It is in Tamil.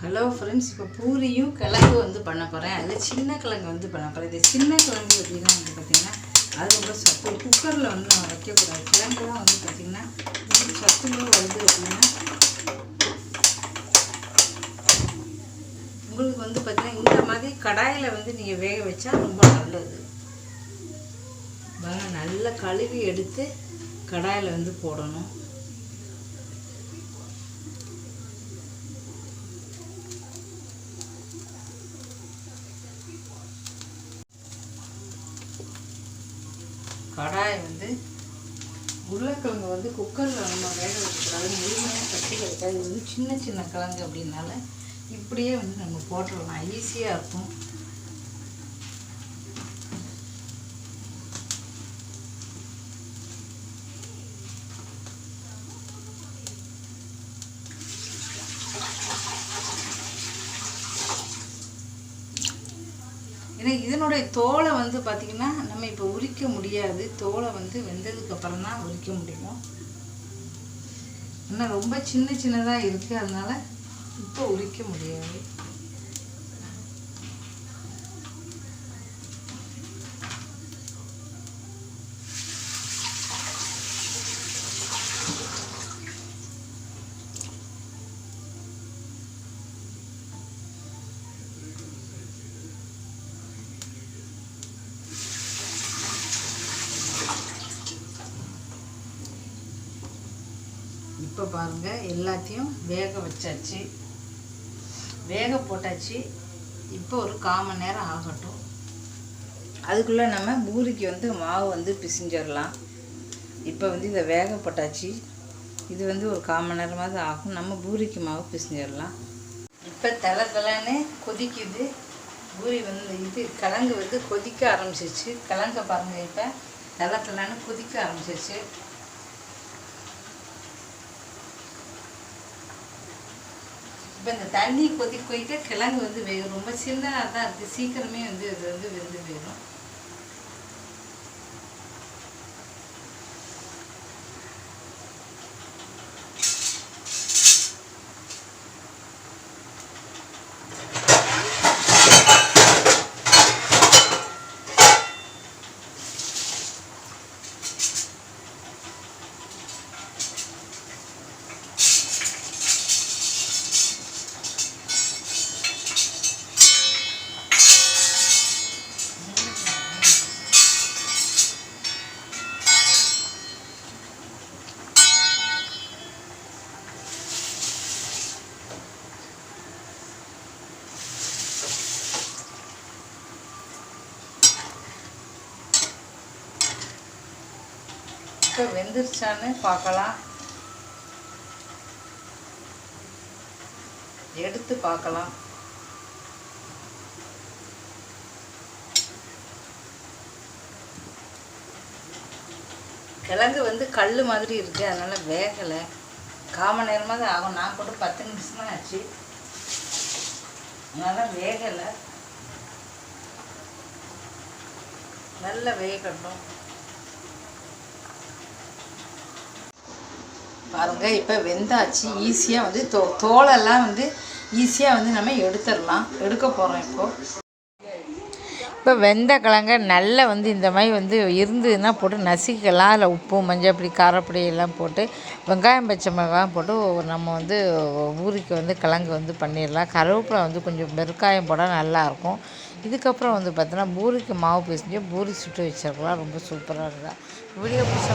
ஹலோ ஃப்ரெண்ட்ஸ் இப்போ பூரியும் கிழங்கு வந்து பண்ண போகிறேன் அதில் சின்ன கிழங்கு வந்து பண்ண போகிறேன் இது சின்ன கிழங்கு பார்த்தீங்கன்னா வந்து பார்த்திங்கன்னா அது ரொம்ப சத்து. குக்கரில் வந்து நம்ம வைக்கக்கூடாது. கிழங்குலாம் வந்து பார்த்திங்கன்னா சத்து சத்துமே வருது அப்படின்னா உங்களுக்கு வந்து பார்த்திங்கன்னா இந்த மாதிரி கடாயில் வந்து நீங்கள் வேக வச்சா ரொம்ப நல்லது. நல்லா கழுவி எடுத்து கடாயில் வந்து போடணும். கடாயை வந்து உருளைக்கிழங்கு வந்து குக்கரில் நம்ம வேக வைக்கக்கூடாது. முழுமையாக கட்டி கிடைக்காது இது வந்து சின்ன சின்ன கிழங்கு அப்படின்னால இப்படியே வந்து நம்ம போட்டுடலாம். ஈஸியாக இருக்கும். ஏன்னா இதனுடைய தோலை வந்து பார்த்திங்கன்னா நம்ம இப்போ உரிக்க முடியாது. தோலை வந்து வெந்ததுக்கு அப்புறம் தான் உரிக்க முடியும். இன்னும் ரொம்ப சின்ன சின்னதாக இருக்குது அதனால் இப்போ உரிக்க முடியாது. இப்போ பாருங்கள் எல்லாத்தையும் வேக வச்சாச்சு. வேக போட்டாச்சு. இப்போ ஒரு கால் மணி நேரம் ஆகட்டும். அதுக்குள்ளே நம்ம பூரிக்கு வந்து மாவு வந்து பிசிஞ்சிடலாம் இப்போ வந்து இதை வேக போட்டாச்சு. இது வந்து ஒரு கால் மணி நேரமாவது ஆகும். நம்ம பூரிக்கு மாவு பிசிஞ்சிடலாம் இப்போ தலை தலைன்னு கொதிக்குது. பூரி வந்து இது கிழங்கு வந்து கொதிக்க ஆரம்பிச்சிருச்சு. கிழங்க பாருங்கள் இப்போ தலை தலைன்னு கொதிக்க ஆரம்பிச்சிச்சு இப்போ இந்த தண்ணி கொதி கொதிக்க கிழங்கு வந்து வேகும். ரொம்ப சின்னதாக தான் இருக்குது சீக்கிரமே வந்து இது வந்து வெந்து போயிடும் இப்போ வெந்துருச்சான்னு பார்க்கலாம். எடுத்து பார்க்கலாம். கிழங்கு வந்து கல் மாதிரி இருக்குது அதனால் வேகலை. கால் மணி தான் ஆகும். நான் போட்டு பத்து நிமிஷம் தான் ஆச்சு. அதனால் வேகலை. நல்லா வேகட்டும். பாருங்க இப்போ வெந்தாச்சு. ஈஸியாக வந்து தோ தோலெல்லாம் வந்து ஈஸியாக வந்து நம்ம எடுத்துடலாம். எடுக்க போகிறோம் இப்போது இப்போ வெந்த கிழங்க நல்லா வந்து இந்த மாதிரி வந்து இருந்ததுன்னா போட்டு நசுக்கலாம் அதில் உப்பு மஞ்சள் பொடி காரப்பொடி எல்லாம் போட்டு வெங்காயம் பச்சை மிளகாய் போட்டு நம்ம வந்து ஊருக்கு வந்து கிழங்கு வந்து பண்ணிடலாம். கருவேப்பிலை வந்து கொஞ்சம் பெருக்காயம் போட்டால் நல்லாயிருக்கும். இதுக்கப்புறம் வந்து பார்த்தோன்னா பூரிக்கு மாவு பிசைஞ்சு பூரி சுட்டு வச்சிருக்கலாம். ரொம்ப சூப்பராக இருக்கும் வீடியோ பிடிச்சா